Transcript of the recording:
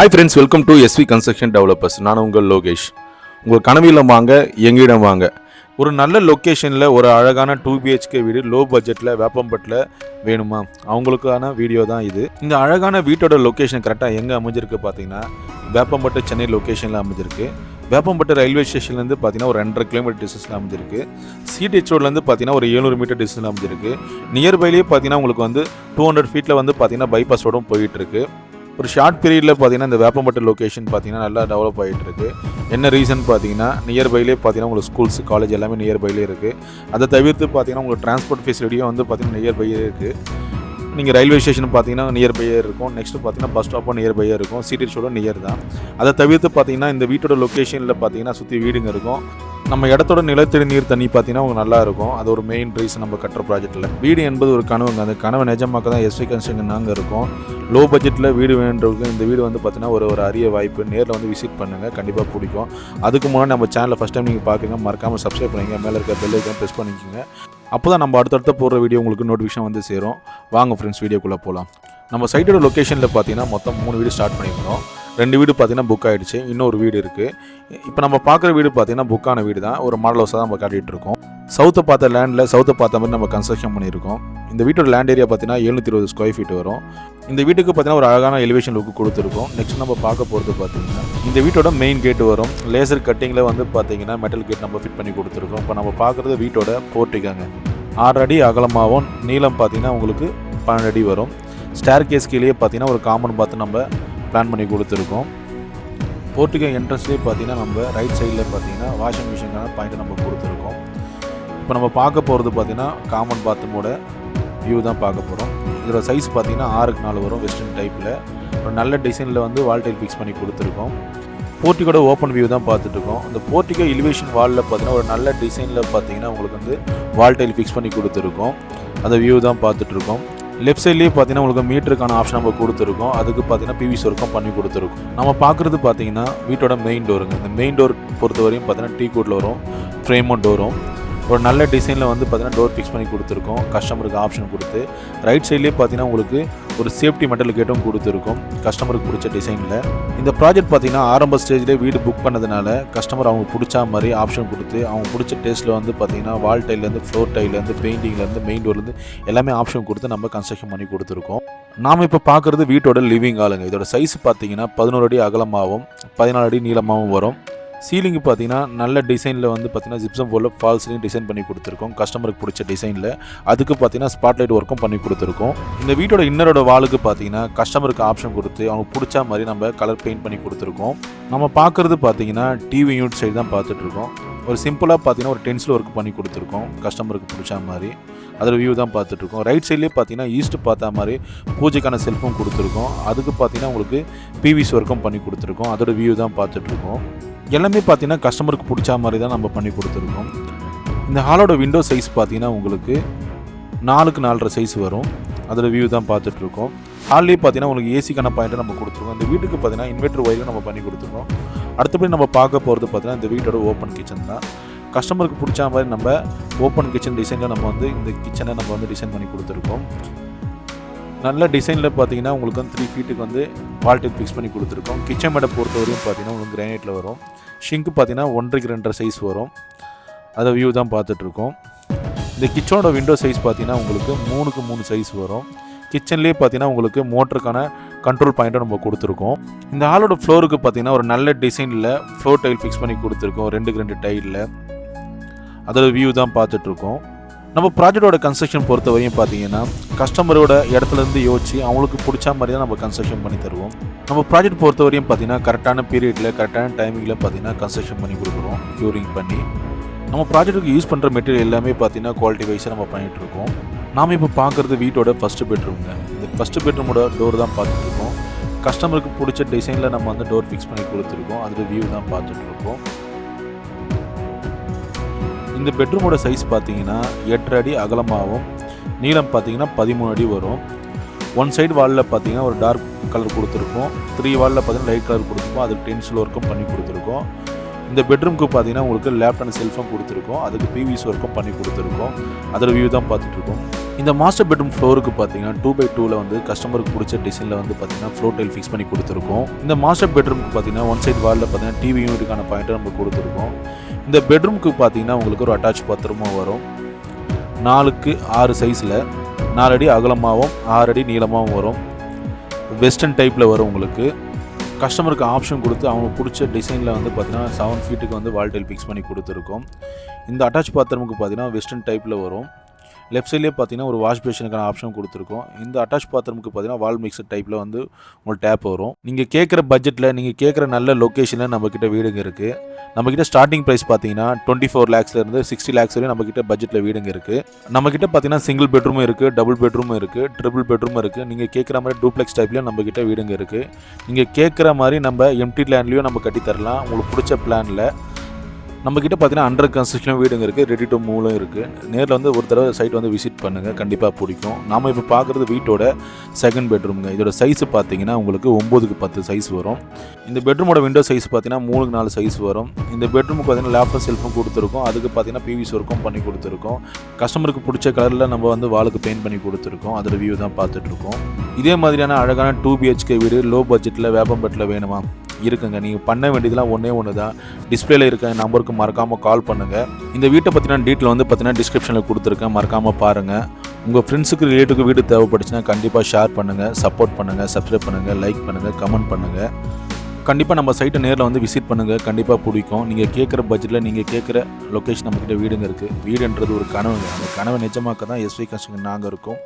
Hi friends welcome to SV construction developers நான் உங்கள் லோகேஷ். உங்கள் கனவில வாங்க எங்கிடம் வாங்க. ஒரு நல்ல லொக்கேஷனில் ஒரு அழகான டூ பிஹெச்கே வீடு லோ பட்ஜெட்டில் வேப்பம்பட்டில் வேணுமா? அவங்களுக்கான வீடியோ தான் இது. இந்த அழகான வீட்டோட லொக்கேஷன் கரெக்டாக எங்கே அமைஞ்சிருக்கு பார்த்தீங்கன்னா வேப்பம்பட்டு சென்னை லொக்கேஷனில் அமைஞ்சிருக்கு. வேப்பம்பட்டு ரயில்வே ஸ்டேஷன்லேருந்து பார்த்தீங்கன்னா ஒரு ரெண்டரை கிலோமீட்டர் டிஸ்டன்ஸில் அமைஞ்சிருக்கு. சிடிஹெச் ரோட்லேருந்து பார்த்தீங்கன்னா ஒரு எழுநூறு மீட்டர் டிஸ்டன்ஸில் அமைஞ்சிருக்கு. நியர்பைலேயே பார்த்தீங்கன்னா உங்களுக்கு வந்து டூ ஹண்ட்ரட் ஃபீட்டில் வந்து பார்த்தீங்கன்னா பைபாஸ் ரோடும் போயிட்டுருக்கு ஒரு ஷார்ட் பீரியடில் பார்த்தீங்கன்னா இந்த வேப்பம்பட்டு லொக்கேஷன் பார்த்தீங்கன்னா நல்லா டெவலப் ஆகிட்டு இருக்கு என்ன ரீசன் பார்த்தீங்கன்னா நியர்பைலே பார்த்தீங்கன்னா உங்களுக்கு ஸ்கூல்ஸ் காலேஜ் எல்லாமே நியர்பைலே இருக்குது அதை தவிர்த்து பார்த்தீங்கன்னா உங்களுக்கு டிரான்ஸ்போர்ட் ஃபெசிலிட்டியும் வந்து பார்த்தீங்கன்னா நியர்பையே இருக்குது நீங்கள் ரயில்வே ஸ்டேஷன் பார்த்தீங்கன்னா நியர்பையே இருக்கும். நெக்ஸ்ட் பார்த்தீங்கன்னா பஸ் ஸ்டாப்பும் நியர்பையே இருக்கும். சிட்டி ரோடும் நியர் தான். அதை தவிர்த்து பார்த்தீங்கன்னா இந்த வீட்டோட லொக்கேஷனில் பார்த்தீங்கன்னா சுற்றி வீடுங்க இருக்கும். நம்ம இடத்தோட நிலத்தடி நீர் தண்ணி பார்த்தீங்கன்னா உங்களுக்கு நல்லா இருக்கும். அது ஒரு மெயின் ரீசன் நம்ம கட்டுற ப்ராஜெக்ட்டில் வீடு என்பது ஒரு கனவுங்க அந்த கனவை நிஜமாக்க தான் எஸ்வி கன்ஸ்ட்ரக்ஷன் நாங்கள் இருக்கோம். லோ பட்ஜெட்டில் வீடு வேணுன்றவங்க இந்த வீடு வந்து பார்த்தீங்கன்னா ஒரு ஒரு அரிய வாய்ப்பு. நேரில் வந்து விசிட் பண்ணுங்கள் கண்டிப்பாக பிடிக்கும். அதுக்கு முன்னாடி நம்ம சேனலை ஃபஸ்ட் டைம் நீங்கள் பார்க்குங்க மறக்காமல் சப்ஸ்கிரைப் பண்ணிங்க மேலே இருக்க பெல் ஐக்கன் ப்ரெஸ் பண்ணிக்கோங்க. அப்போ தான் நம்ம அடுத்தடுத்த போடுற வீடியோ உங்களுக்கு நோட்டிஃபிகேஷன் வந்து சேரும். வாங்க ஃப்ரெண்ட்ஸ் வீடியோக்குள்ளே போகலாம் நம்ம சைட்டோட லொக்கேஷனில் பார்த்தீங்கன்னா மொத்தம் மூணு வீடு ஸ்டார்ட் பண்ணியிருந்தோம் ரெண்டு வீடு பார்த்தீங்கன்னா புக் ஆகிடுச்சு இன்னொரு வீடு இருக்குது இப்போ நம்ம பார்க்குற வீடு பார்த்தீங்கன்னா புக்கான வீடு தான். ஒரு மாடல் ஹவுஸாக தான் நம்ம காட்டிகிட்டு இருக்கோம். சவுத்தை பார்த்த லேண்டில் சவுத்தை பார்த்த மாதிரி நம்ம கன்ஸ்ட்ரக்ஷன் பண்ணியிருக்கோம். இந்த வீட்டோட லேண்ட் ஏரியா பார்த்தீங்கன்னா எழுநூற்றி இருபது ஸ்கொயர் ஃபீட் வரும். இந்த வீட்டுக்கு பார்த்தீங்கன்னா ஒரு அழகான எலிவேஷன் லுக்கு கொடுத்துருக்கோம். நெக்ஸ்ட் நம்ம பார்க்க போகிறது பார்த்தீங்கன்னா இந்த வீட்டோட மெயின் கேட் வரும். லேசர் கட்டிங்கில் வந்து பார்த்தீங்கன்னா மெட்டல் கேட் நம்ம ஃபிட் பண்ணி கொடுத்துருக்கோம். இப்போ நம்ம பார்க்குறது வீட்டோட போர்ட்டிக்காங்க. ஆறு அடி அகலமாகவும் நீளம் பார்த்தீங்கன்னா உங்களுக்கு பன்னெண்டு அடி வரும். ஸ்டேர் கேஸ் கீழே பார்த்தீங்கன்னா ஒரு காமன் பார்த்து நம்ம பிளான் பண்ணி கொடுத்துருக்கோம். போர்ட்டுக்கு என்ட்ரன்ஸ்லேயே பார்த்தீங்கன்னா நம்ம ரைட் சைடில் பார்த்தீங்கன்னா வாஷிங் மிஷினுக்கான பாயிண்ட் நம்ம கொடுத்துருக்கோம். இப்போ நம்ம பார்க்க போகிறது பார்த்தீங்கன்னா காமன் பாத்ரூமோட வியூ தான் பார்க்க போகிறோம் இதோட சைஸ் பார்த்தீங்கன்னா ஆறுக்கு நாலு வரும் வெஸ்டர்ன் டைப்பில் ஒரு நல்ல டிசைனில் வந்து வால்டைல் ஃபிக்ஸ் பண்ணி கொடுத்துருக்கோம். போர்ட்டிக்கோட ஓப்பன் வியூ தான் பார்த்துட்ருக்கோம் அந்த போர்ட்டிக்கோ எலிவேஷன் வாலில் பார்த்தீங்கன்னா ஒரு நல்ல டிசைனில் பார்த்தீங்கன்னா உங்களுக்கு வந்து வால்டைல் ஃபிக்ஸ் பண்ணி கொடுத்துருக்கோம். அந்த வியூ தான் பார்த்துட்ருக்கோம் லெஃப்ட் சைட்லேயே பார்த்தீங்கன்னா உங்களுக்கு மீட்டருக்கான ஆப்ஷன் நம்ம கொடுத்துருக்கோம். அதுக்கு பார்த்தீங்கன்னா பிவிசி ஒர்க்கும் பண்ணி கொடுத்துருக்கோம். நம்ம பார்க்குறது பார்த்தீங்கன்னா வீட்டோட மெயின் டோருங்க இந்த மெயின் டோர் பொறுத்த வரையும் பார்த்தீங்கன்னா டீ கோட்டில் வரும். ஃப்ரேமும் டோரும் ஒரு நல்ல டிசைனில் வந்து பார்த்திங்கன்னா டோர் ஃபிக்ஸ் பண்ணி கொடுத்துருக்கோம். கஸ்டமருக்கு ஆப்ஷன் கொடுத்து. ரைட் சைட்லேயே பார்த்தீங்கன்னா உங்களுக்கு ஒரு சேஃப்டி மெட்டல் கேட்டும் கொடுத்துருக்கோம். கஸ்டமருக்கு பிடிச்ச டிசைனில் இந்த ப்ராஜெக்ட் பார்த்திங்கன்னா ஆரம்ப ஸ்டேஜ்லேயே வீடு புக் பண்ணதுனால கஸ்டமர் அவங்க பிடிச்ச மாதிரி ஆப்ஷன் கொடுத்து அவங்க பிடிச்ச டேஸ்ட்டில் வந்து பார்த்தீங்கன்னா வால் டைல்லேருந்து ஃப்ளோர் டைல்லேருந்து பெயிண்டிங்லேருந்து மெயின் டோர்லேருந்து எல்லாமே ஆப்ஷன் கொடுத்து நம்ம கன்ஸ்ட்ரக்ஷன் பண்ணி கொடுத்துருக்கோம். நாம் இப்போ பார்க்குறது வீட்டோட லிவிங் ஆளுங்க இதோட சைஸ் பார்த்திங்கன்னா பதினோரு அடி அகலமாகவும் பதினாலு அடி நீளமாகவும் வரும். சீலிங் பார்த்தீங்கன்னா நல்ல டிசைனில் வந்து பார்த்தீங்கன்னா ஜிப்சம் போல் ஃபால்ஸ்லையும் டிசைன் பண்ணி கொடுத்துருக்கோம். கஸ்டமருக்கு பிடிச்ச டிசைனில் அதுக்கு பார்த்தீங்கன்னா ஸ்பாட்லைட் ஒர்க்கும் பண்ணி கொடுத்துருக்கோம். இந்த வீட்டோட இன்னரோட வாலுக்கு பார்த்தீங்கன்னா கஸ்டமருக்கு ஆப்ஷன் கொடுத்து அவங்க பிடிச்ச மாதிரி நம்ம கலர் பெயிண்ட் பண்ணி கொடுத்துருக்கோம். நம்ம பார்க்குறது பார்த்தீங்கன்னா டிவி யூனிட் சைடு தான் பார்த்துட்ருக்கோம் ஒரு சிம்பிளாக பார்த்தீங்கன்னா ஒரு டென்சில் ஒர்க் பண்ணி கொடுத்துருக்கோம் கஸ்டமருக்கு பிடிச்ச மாதிரி. அதில் வியூ தான் பார்த்துட்ருக்கோம் ரைட் சைட்லேயே பார்த்தீங்கன்னா ஈஸ்ட் பார்த்த மாதிரி பூஜைக்கான செல்ஃபும் கொடுத்துருக்கோம். அதுக்கு பார்த்தீங்கன்னா உங்களுக்கு பிவிசி ஒர்க்கும் பண்ணி கொடுத்துருக்கோம். அதோட வியூ தான் பார்த்துட்ருக்கோம் எல்லாமே பார்த்தீங்கன்னா கஸ்டமருக்கு பிடிச்ச மாதிரி தான் நம்ம பண்ணி கொடுத்துருக்கோம். இந்த ஹாலோட விண்டோ சைஸ் பார்த்தீங்கன்னா உங்களுக்கு நாலுக்கு நாலரை சைஸ் வரும். அதில் வியூ தான் பார்த்துட்ருக்கோம். ஹால்லேயே பார்த்தீங்கன்னா உங்களுக்கு ஏசிக்கான பாயிண்ட்டை நம்ம கொடுத்துருக்கோம். இந்த வீட்டுக்கு பார்த்தீங்கன்னா இன்வெர்டர் ஒயரும் நம்ம பண்ணி கொடுத்துருக்கோம். அடுத்தபடி நம்ம பார்க்க போகிறது பார்த்தீங்கன்னா இந்த வீட்டோட ஓப்பன் கிச்சன் தான். கஸ்டமருக்கு பிடிச்ச மாதிரி நம்ம ஓப்பன் கிச்சன் டிசைனில் நம்ம வந்து இந்த கிச்சனை நம்ம வந்து டிசைன் பண்ணி கொடுத்துருக்கோம். நல்ல டிசைனில் பார்த்தீங்கன்னா உங்களுக்கு வந்து த்ரீ ஃபீட்டுக்கு வந்து வால்டேஜ் ஃபிக்ஸ் பண்ணி கொடுத்துருக்கோம். கிச்சன் மேடை பொறுத்தவரையும் பார்த்தீங்கன்னா உங்களுக்கு கிரானைட்டில் வரும். ஷிங்க் பார்த்தீங்கன்னா ஒன்றரைக்கு ரெண்டரை சைஸ் வரும். அதை வியூ தான் பார்த்துட்ருக்கோம். இந்த கிச்சனோட விண்டோ சைஸ் பார்த்தீங்கன்னா உங்களுக்கு மூணுக்கு மூணு சைஸ் வரும். கிச்சன்லேயே பார்த்தீங்கன்னா உங்களுக்கு மோட்டருக்கான கண்ட்ரோல் பாயிண்ட்டை நம்ம கொடுத்துருக்கோம். இந்த ஹாலோட ஃப்ளோருக்கு பார்த்தீங்கன்னா ஒரு நல்ல டிசைனில் ஃப்ளோர் டைல் ஃபிக்ஸ் பண்ணி கொடுத்துருக்கோம். ரெண்டுக்கு ரெண்டு டைலில் அதோட வியூ தான் பார்த்துட்ருக்கோம். நம்ம ப்ராஜெக்டோட கன்ஸ்ட்ரக்ஷன் பொறுத்த வரையும் பார்த்தீங்கன்னா கஸ்டமரோட இடத்துலேருந்து யோசிச்சு அவங்களுக்கு பிடிச்ச மாதிரி தான் நம்ம கன்ஸ்ட்ரக்ஷன் பண்ணி தருவோம். நம்ம ப்ராஜெக்ட் பொறுத்த வரையும் பார்த்தீங்கன்னா கரெக்டான பீரியடில் கரெக்டான டைமிங்கில் பார்த்தீங்கன்னா கன்ஸ்ட்ரக்ஷன் பண்ணி கொடுக்குறோம் க்யூரிங் பண்ணி. நம்ம ப்ராஜெக்ட்டுக்கு யூஸ் பண்ணுற மெட்டீரியல் எல்லாமே பார்த்தீங்கன்னா குவாலிட்டி வைஸாக நம்ம பண்ணிகிட்டு இருக்கோம். நாம் இப்போ பார்க்குறது வீட்டோட ஃபஸ்ட்டு பெட்ரூம்ங்க இந்த ஃபஸ்ட்டு பெட்ரூமோட டோர் தான் பார்த்துட்ருக்கோம் கஸ்டமருக்கு பிடிச்ச டிசைனில் நம்ம வந்து டோர் ஃபிக்ஸ் பண்ணி கொடுத்துருக்கோம். அதோட வியூ தான் பார்த்துட்ருக்கோம் இந்த பெட்ரூமோட சைஸ் பார்த்தீங்கன்னா எட்டு அடி அகலமாகவும் நீளம் பார்த்தீங்கன்னா பதிமூணு அடி வரும். ஒன் சைடு வாலில் பார்த்தீங்கன்னா ஒரு டார்க் கலர் கொடுத்துருக்கோம். த்ரீ வாலில் பார்த்தீங்கன்னா லைட் கலர் கொடுத்துருக்கோம். அதுக்கு டென்சில் ஒர்க்கும் பண்ணி கொடுத்துருக்கோம். இந்த பெட்ரூம்க்கு பார்த்தீங்கன்னா உங்களுக்கு லேப்ட் அண்ட் செல்ஃபும் கொடுத்துருக்கோம். அதுக்கு பிவிஸ் ஒர்க்கும் பண்ணி கொடுத்துருக்கோம். அதோட வியூ தான் பார்த்துட்ருக்கோம். இந்த மாஸ்டர் பெட்ரூம் ஃப்ளோருக்கு பார்த்தீங்கன்னா டூ பை டூவில் வந்து கஸ்டமருக்கு பிடிச்ச டிசைனில் வந்து பார்த்தீங்கன்னா ஃப்ளோர் டைல் ஃபிக்ஸ் பண்ணி கொடுத்துருக்கோம். இந்த மாஸ்டர் பெட்ரூம்க்கு பார்த்தீங்கன்னா ஒன் சைடு வாலில் பார்த்தீங்கன்னா டிவி யூனிட்டுக்கான பாயிண்ட்டை நம்ம கொடுத்துருக்கோம். இந்த பெட்ரூம்க்கு பார்த்தீங்கன்னா உங்களுக்கு ஒரு அட்டாச் பாத்ரூமும் வரும். நாலுக்கு ஆறு சைஸில் நாலு அடி அகலமாகவும் ஆறு அடி நீளமாகவும் வரும். வெஸ்டர்ன் டைப்பில் வரும் உங்களுக்கு. கஸ்டமருக்கு ஆப்ஷன் கொடுத்து அவங்க பிடிச்ச டிசைனில் வந்து பார்த்திங்கன்னா செவன் ஃபீட்டுக்கு வந்து வால்டைல் ஃபிக்ஸ் பண்ணி கொடுத்துருக்கோம். இந்த அட்டாச் பாத்ரூமுக்கு பார்த்திங்கன்னா வெஸ்டர்ன் டைப்பில் வரும். லெஃப்ட் சைட்லேயே பார்த்தீங்கன்னா ஒரு வாஷ் பேஷனுக்கான ஆப்ஷன் கொடுத்துருக்கோம். இந்த அட்டாச் பாத்ரூமுக்கு பார்த்தீங்கன்னா வால் மிக்சர் டைப்பில் வந்து உங்களுக்கு டேப் வரும். நீங்கள் கேட்குற பட்ஜெட்டில் நீங்கள் கேட்குற நல்ல லொக்கேஷனில் நம்மக்கிட்ட வீடுங்க இருக்குது நம்மக்கிட்ட ஸ்டார்டிங் ப்ரைஸ் பார்த்தீங்கன்னா டுவெண்ட்டி ஃபோர் லேக்ஸ்லேருந்து சிக்ஸ்டி லேக்ஸ் வரையும் நம்மக்கிட்ட பட்ஜெட்டில் வீடுங்க இருக்குது நம்மக்கிட்ட பார்த்தீங்கன்னா சிங்கிள் பெட்ரூமும் இருக்குது டபுள் பெட்ரூமும் இருக்குது ட்ரிபிள் பெட்ரூமும் இருக்குது நீங்கள் கேட்குற மாதிரி டூப்ளெக்ஸ் டைப்லேயும் நம்மக்கிட்ட வீடுங்க இருக்குது நீங்கள் கேட்குற மாதிரி நம்ம எம்டி லேண்ட்லேயும் நம்ம கட்டி தரலாம் உங்களுக்கு பிடிச்ச பிளானில் நம்மக்கிட்ட பார்த்தீங்கன்னா அண்டர் கன்ஸ்ட்ரக்ஷன் வீடுங்க இருக்குது ரெடி டு மூலும் இருக்குது நேரில் வந்து ஒரு தடவை சைட் வந்து விசிட் பண்ணுங்கள் கண்டிப்பாக பிடிக்கும். நாம் இப்போ பார்க்குறது வீட்டோட செகண்ட் பெட்ரூம்ங்க இதோட சைஸ் பார்த்தீங்கன்னா உங்களுக்கு ஒம்போதுக்கு பத்து சைஸ் வரும். இந்த பெட்ரூமோட விண்டோ சைஸ் பார்த்தீங்கன்னா மூணுக்கு நாலு சைஸ் வரும். இந்த பெட்ரூமுக்கு பார்த்தீங்கன்னா லேப்டாப் செல்ஃபும் கொடுத்துருக்கோம். அதுக்கு பார்த்தீங்கன்னா பிவிசி ஒர்க்கும் பண்ணி கொடுத்துருக்கோம். கஸ்டமருக்கு பிடிச்ச கலரில் நம்ம வந்து வாளுக்கு பெயிண்ட் பண்ணி கொடுத்துருக்கோம். அதோட வியூ தான் பார்த்துட்ருக்கோம் இதே மாதிரியான அழகான டூ பிஹெச்கே வீடு லோ பட்ஜெட்டில் வேப்பம்பட்டில் வேணுமா? இருக்குங்க. நீங்கள் பண்ண வேண்டியதுலாம் ஒன்றே ஒன்று தான் டிஸ்பிளேல இருக்க நம்பருக்கு மறக்காமல் கால் பண்ணுங்கள் இந்த வீட்டை பற்றின டீட்டெயில் வந்து பார்த்தீங்கன்னா டிஸ்கிரிப்ஷனில் கொடுத்துருக்கேன். மறக்காமல் பாருங்கள் உங்கள் ஃப்ரெண்ட்ஸுக்கு ரிலேட்டிவ்க்கு வீடு தேவைப்பட்டுச்சுன்னா கண்டிப்பாக ஷேர் பண்ணுங்கள் சப்போர்ட் பண்ணுங்கள் சப்ஸ்கிரைப் பண்ணுங்கள் லைக் பண்ணுங்கள் கமெண்ட் பண்ணுங்கள் கண்டிப்பாக நம்ம சைட்டை நேரில் வந்து விசிட் பண்ணுங்கள் கண்டிப்பாக பிடிக்கும். நீங்கள் கேட்குற பட்ஜெட்டில் நீங்கள் கேட்குற லொக்கேஷன் நம்மக்கிட்ட வீடுங்க இருக்குது வீடுன்றது ஒரு கனவுங்க. அந்த கனவை நிஜமாக்க தான் எஸ்வி கஷ்டங்க நாங்கள் இருக்கோம்.